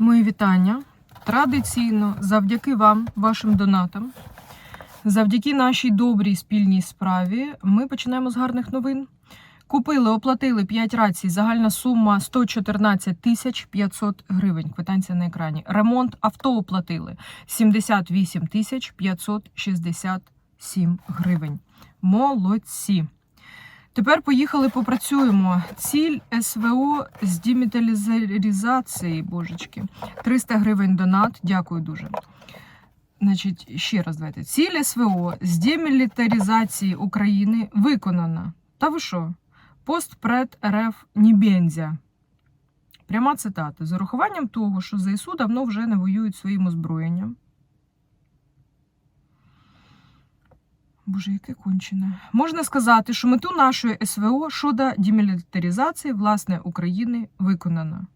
Мої вітання. Традиційно, завдяки вам, вашим донатам, завдяки нашій добрій спільній справі, ми починаємо з гарних новин. Купили, оплатили 5 рацій. Загальна сума 114 тисяч 500 гривень. Квитанція на екрані. Ремонт авто оплатили 78 тисяч 567 гривень. Молодці. Тепер поїхали, попрацюємо. Ціль СВО з деміталізації, божечки. 300 гривень донат. Дякую дуже. Значить, ще раз давайте. Ціль СВО з демілітаризації України виконана. Та ви що? Постпред РФ Нібензя. Пряма цитата. З урахуванням того, що ЗСУ давно вже не воюють своїм озброєнням. Боже, яке кончене. Можна сказати, що мету нашої СВО щодо демілітаризації власне України виконана.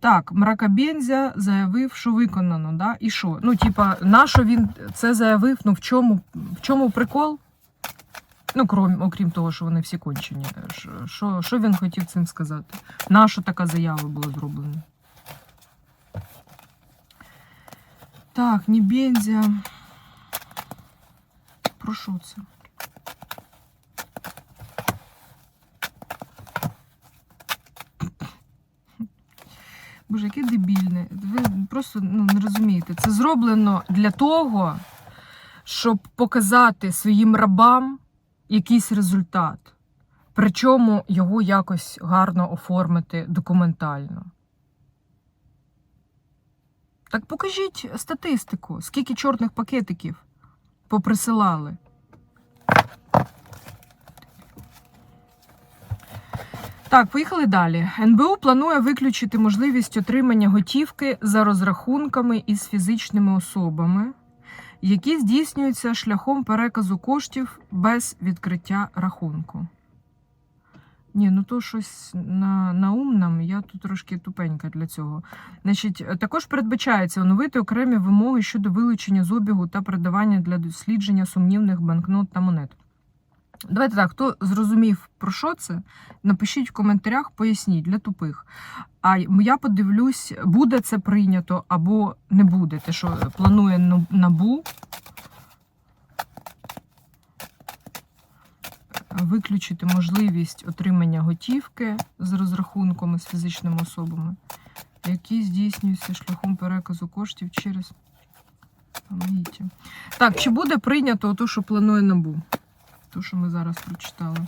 Так, Мракобензя заявив, що виконано, да? І що? Ну, типа, на що він це заявив? Ну, в чому, в чому прикол? Ну, крім, окрім того, що вони всі кончені. Що- Що, він хотів цим сказати? На така заява була зроблена? Так, Нібензя. Про? Боже, яке дебільне. Ви просто ну, не розумієте. Це зроблено для того, щоб показати своїм рабам якийсь результат. Причому його якось гарно оформити документально. Так покажіть статистику, скільки чорних пакетиків поприсилали. Так, поїхали далі. НБУ планує виключити можливість отримання готівки за розрахунками із фізичними особами, які здійснюються шляхом переказу коштів без відкриття рахунку. Ні, ну то щось на, на умному, я тут трошки тупенька для цього. Значить, також передбачається оновити окремі вимоги щодо вилучення з обігу та передавання для дослідження сумнівних банкнот та монет. Давайте так, хто зрозумів про що це, напишіть в коментарях, поясніть для тупих. А я подивлюсь, буде це прийнято або не буде. Те, що планує Ну- набу. Виключити можливість отримання готівки з розрахунками з фізичними особами, які здійснюються шляхом переказу коштів через. Так, чи буде прийнято те, що планує набу? То, що ми зараз прочитали.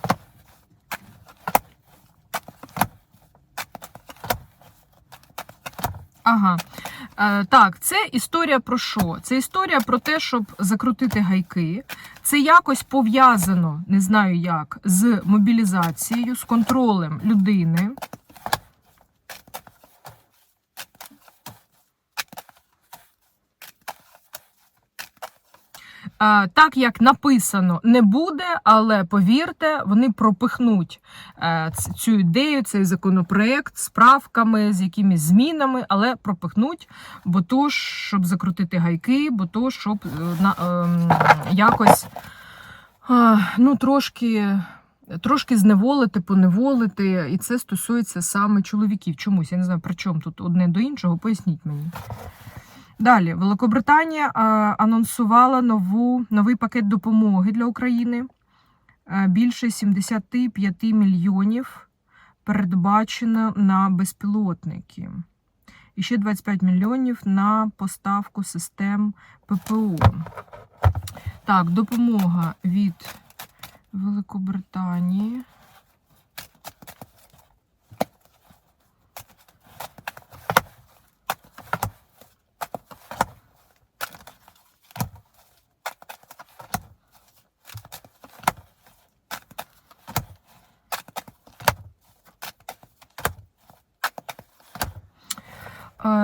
Ага. Е, так, це історія про що? Це історія про те, щоб закрутити гайки. Це якось пов'язано, не знаю як, з мобілізацією, з контролем людини. Так як написано, не буде, але повірте, вони пропихнуть е, цю ідею, цей законопроект з правками, з якимись змінами, але пропихнуть, бо то, щоб закрутити гайки, бо то, щоб е, на, ем, якось а, ну, трошки. Трошки зневолити, поневолити, і це стосується саме чоловіків. Чомусь я не знаю, при чому тут одне до іншого. Поясніть мені. Далі, Великобританія а, анонсувала нову, новий пакет допомоги для України. А, Більше 75 мільйонів передбачено на безпілотники. І ще 25 мільйонів на поставку систем ППО. Так, допомога від Великобританії.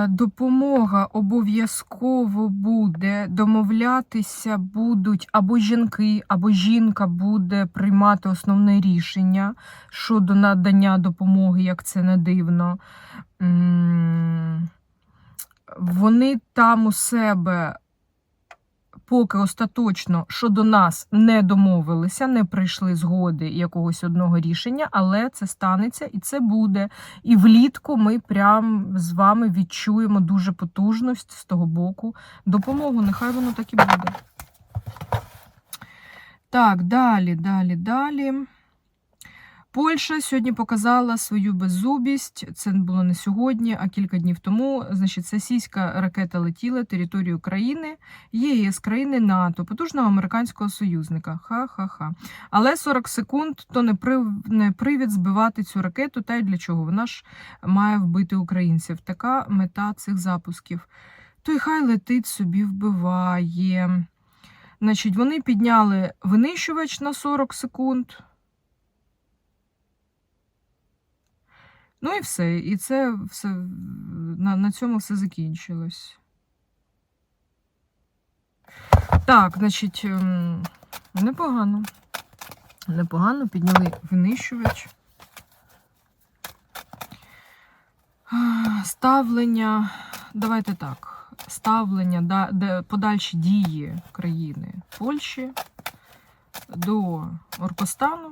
Допомога обов'язково буде домовлятися будуть або жінки, або жінка буде приймати основне рішення щодо надання допомоги, як це не дивно. Вони там у себе поки остаточно щодо нас не домовилися, не прийшли згоди якогось одного рішення, але це станеться і це буде. І влітку ми прям з вами відчуємо дуже потужність з того боку допомогу. Нехай воно так і буде. Так, далі, далі, далі. Польща сьогодні показала свою беззубість. Це було не сьогодні, а кілька днів тому. Значить, російська ракета летіла територію країни, ЄС, країни НАТО, потужного американського союзника. Ха-ха-ха. Але 40 секунд то не, при... не привід збивати цю ракету. Та й для чого? Вона ж має вбити українців. Така мета цих запусків. То й хай летить собі вбиває. Значить, вони підняли винищувач на 40 секунд. Ну і все. І це все на, на цьому все закінчилось. Так, значить, ем, непогано. Непогано підняли винищувач. Ставлення. Давайте так. Ставлення, да, де подальші дії країни Польщі до Оркостану.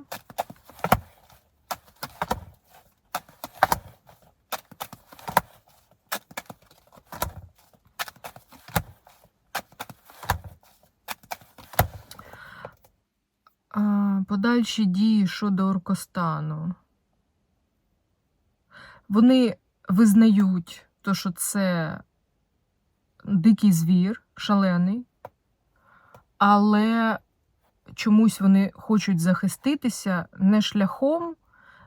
А, Подальші дії щодо Оркостану. Вони визнають, то, що це дикий звір, шалений, але чомусь вони хочуть захиститися не шляхом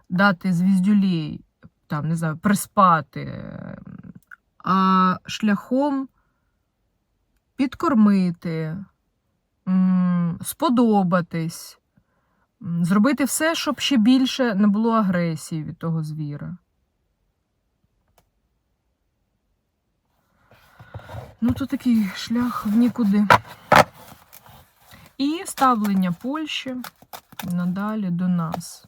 дати звіздюлей, там, не знаю, приспати, а шляхом підкормити, сподобатись, зробити все, щоб ще більше не було агресії від того звіра. Ну, то такий шлях в нікуди. І ставлення Польщі надалі до нас.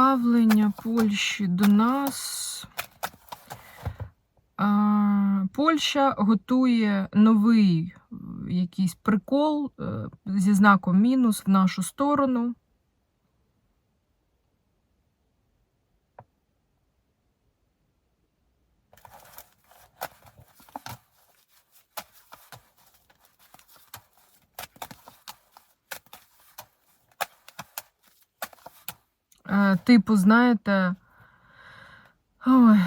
Ставлення Польщі до нас. Польща готує новий якийсь прикол е, зі знаком мінус в нашу сторону. Типу, знаєте, ой,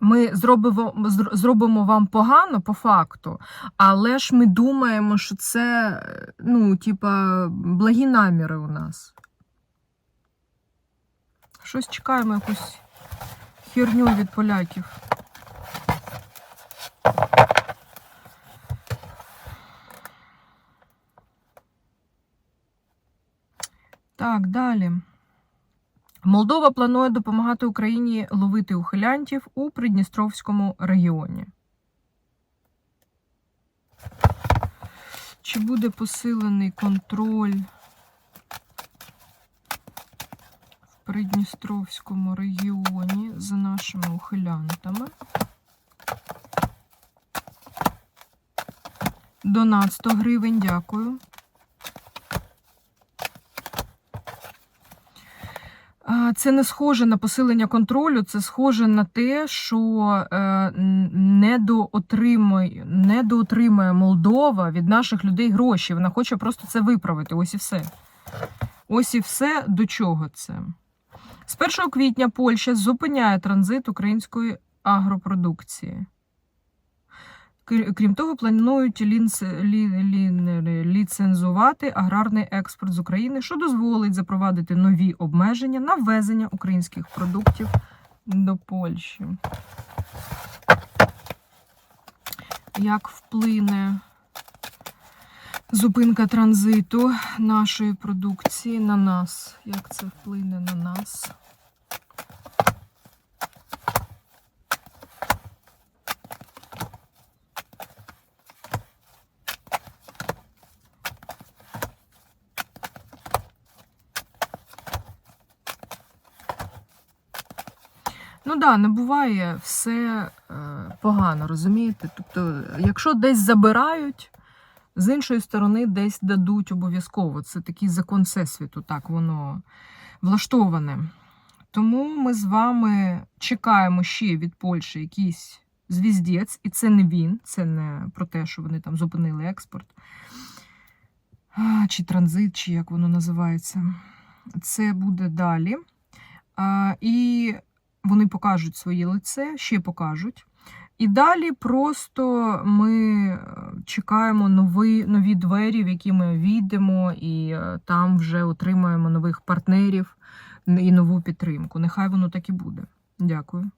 ми зробимо, зробимо вам погано по факту, але ж ми думаємо, що це, ну, типа, благі наміри у нас. Щось чекаємо, якусь херню від поляків. Так, далі. Молдова планує допомагати Україні ловити ухилянтів у Придністровському регіоні. Чи буде посилений контроль в Придністровському регіоні за нашими ухилянтами? Донат 100 гривень, дякую. А, Це не схоже на посилення контролю, це схоже на те, що е, недоотримує, недоотримує Молдова від наших людей гроші. Вона хоче просто це виправити. Ось і все. Ось і все до чого це. З 1 квітня Польща зупиняє транзит української агропродукції. Крі- Крім того, планують ліцензувати аграрний експорт з України, що дозволить запровадити нові обмеження на ввезення українських продуктів до Польщі. Як вплине Зупинка транзиту нашої продукції на нас. Як це вплине на нас? Ну да, не буває все е, погано, розумієте? Тобто, якщо десь забирають, з іншої сторони десь дадуть обов'язково. Це такий закон всесвіту, так воно влаштоване. Тому ми з вами чекаємо ще від Польщі якийсь звіздець, і це не він, це не про те, що вони там зупинили експорт, чи транзит, чи як воно називається. Це буде далі. І вони покажуть своє лице, ще покажуть. І далі просто ми е, чекаємо нові, нові двері, в які ми війдемо, і е, там вже отримаємо нових партнерів і нову підтримку. Нехай воно так і буде. Дякую.